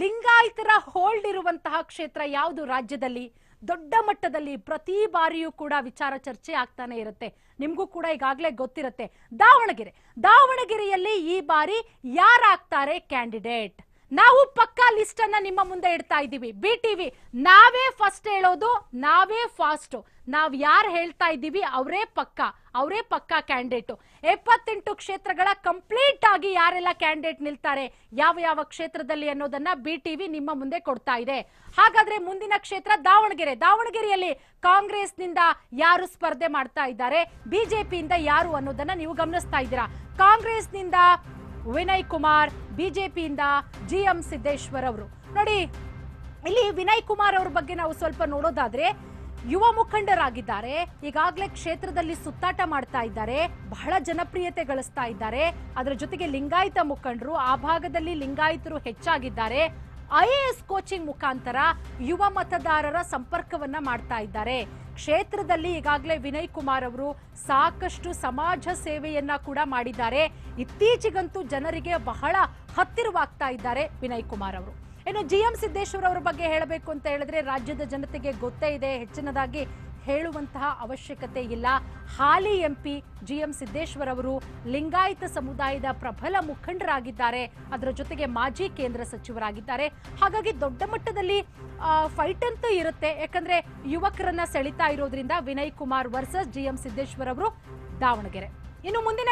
ಲಿಂಗಾಯತರ hold ಇರುವಂತಹ ಕ್ಷೇತ್ರ ಯಾವುದು? ರಾಜ್ಯದಲ್ಲಿ ದೊಡ್ಡ ಮಟ್ಟದಲ್ಲಿ ಪ್ರತಿ ಬಾರಿಯೂ ಕೂಡ ವಿಚಾರ ಚರ್ಚೆ ಆಗ್ತಾನೆ ಇರುತ್ತೆ. ನಿಮ್ಗೂ ಕೂಡ ಈಗಾಗಲೇ ಗೊತ್ತಿರುತ್ತೆ. ದಾವಣಗೆರೆ. ದಾವಣಗೆರೆಯಲ್ಲಿ ಈ ಬಾರಿ ಯಾರಾಗ್ತಾರೆ ಕ್ಯಾಂಡಿಡೇಟ್? ನಾವು ಪಕ್ಕಾ ಲಿಸ್ಟ್ ಅನ್ನ ನಿಮ್ಮ ಮುಂದೆ ಇಡ್ತಾ ಇದ್ದೀವಿ. ಬಿ ಟಿವಿ ನಾವೇ ಫಸ್ಟ್ ಹೇಳೋದು, ನಾವೇ ಫಾಸ್ಟ್ ನಾವು ಯಾರು ಹೇಳ್ತಾ ಇದ್ದೀವಿ, ಅವರೇ ಪಕ್ಕ, ಅವರೇ ಪಕ್ಕಾ ಕ್ಯಾಂಡಿಡೇಟ್ ಎಪ್ಪತ್ತೆಂಟು ಕ್ಷೇತ್ರಗಳ ಕಂಪ್ಲೀಟ್ ಆಗಿ ಯಾರೆಲ್ಲ ಕ್ಯಾಂಡಿಡೇಟ್ ನಿಲ್ತಾರೆ, ಯಾವ ಯಾವ ಕ್ಷೇತ್ರದಲ್ಲಿ ಅನ್ನೋದನ್ನ ಬಿ ಟಿವಿ ನಿಮ್ಮ ಮುಂದೆ ಕೊಡ್ತಾ ಇದೆ. ಹಾಗಾದ್ರೆ ಮುಂದಿನ ಕ್ಷೇತ್ರ ದಾವಣಗೆರೆ. ದಾವಣಗೆರೆಯಲ್ಲಿ ಕಾಂಗ್ರೆಸ್ನಿಂದ ಯಾರು ಸ್ಪರ್ಧೆ ಮಾಡ್ತಾ ಇದ್ದಾರೆ ಬಿಜೆಪಿಯಿಂದ ಯಾರು ಅನ್ನೋದನ್ನ ನೀವು ಗಮನಿಸ್ತಾ ಇದ್ದೀರಾ? ಕಾಂಗ್ರೆಸ್ನಿಂದ ವಿನಯ್ ಕುಮಾರ್ ಬಿಜೆಪಿಯಿಂದ ಜಿ ಎಂ ಸಿದ್ದೇಶ್ವರ್ ಅವರು. ನೋಡಿ, ಇಲ್ಲಿ ವಿನಯ್ ಕುಮಾರ್ ಅವ್ರ ಬಗ್ಗೆ ನಾವು ಸ್ವಲ್ಪ ನೋಡೋದಾದ್ರೆ, ಯುವ ಮುಖಂಡರಾಗಿದ್ದಾರೆ, ಈಗಾಗಲೇ ಕ್ಷೇತ್ರದಲ್ಲಿ ಸುತ್ತಾಟ ಮಾಡ್ತಾ ಇದ್ದಾರೆ, ಬಹಳ ಜನಪ್ರಿಯತೆ ಗಳಿಸ್ತಾ ಇದ್ದಾರೆ. ಅದರ ಜೊತೆಗೆ ಲಿಂಗಾಯತ ಮುಖಂಡರು, ಆ ಭಾಗದಲ್ಲಿ ಲಿಂಗಾಯತರು ಹೆಚ್ಚಾಗಿದ್ದಾರೆ. ಐ ಎ ಎಸ್ ಕೋಚಿಂಗ್ ಮುಖಾಂತರ ಯುವ ಮತದಾರರ ಸಂಪರ್ಕವನ್ನ ಮಾಡ್ತಾ ಇದ್ದಾರೆ. ಕ್ಷೇತ್ರದಲ್ಲಿ ಈಗಾಗಲೇ ವಿನಯ್ ಕುಮಾರ್ ಅವರು ಸಾಕಷ್ಟು ಸಮಾಜ ಸೇವೆಯನ್ನ ಕೂಡ ಮಾಡಿದ್ದಾರೆ. ಇತ್ತೀಚೆಗಂತೂ ಜನರಿಗೆ ಬಹಳ ಹತ್ತಿರವಾಗ್ತಾ ಇದ್ದಾರೆ ವಿನಯ್ ಕುಮಾರ್ ಅವರು. ಇನ್ನು ಜಿ ಎಂ ಸಿದ್ದೇಶ್ವರ್ ಅವರ ಬಗ್ಗೆ ಹೇಳಬೇಕು ಅಂತ ಹೇಳಿದ್ರೆ ರಾಜ್ಯದ ಜನತೆಗೆ ಗೊತ್ತೇ ಇದೆ. ಹೆಚ್ಚಿನದಾಗಿ ಹೇಳುವಂತಹ ಅವಶ್ಯಕತೆ ಇಲ್ಲ. ಹಾಲಿ ಎಂಪಿ ಜಿ ಎಂ ಸಿದ್ದೇಶ್ವರ್ ಅವರು ಲಿಂಗಾಯತ ಸಮುದಾಯದ ಪ್ರಬಲ ಮುಖಂಡರಾಗಿದ್ದಾರೆ. ಅದರ ಜೊತೆಗೆ ಮಾಜಿ ಕೇಂದ್ರ ಸಚಿವರಾಗಿದ್ದಾರೆ. ಹಾಗಾಗಿ ದೊಡ್ಡ ಮಟ್ಟದಲ್ಲಿ ಫೈಟ್ ಅಂತೂ ಇರುತ್ತೆ. ಯಾಕಂದ್ರೆ ಯುವಕರನ್ನ ಸೆಳಿತಾ ಇರೋದ್ರಿಂದ Vinay Kumar versus G M Siddeshwar ಅವರು ದಾವಣಗೆರೆ. ಇನ್ನು ಮುಂದಿನ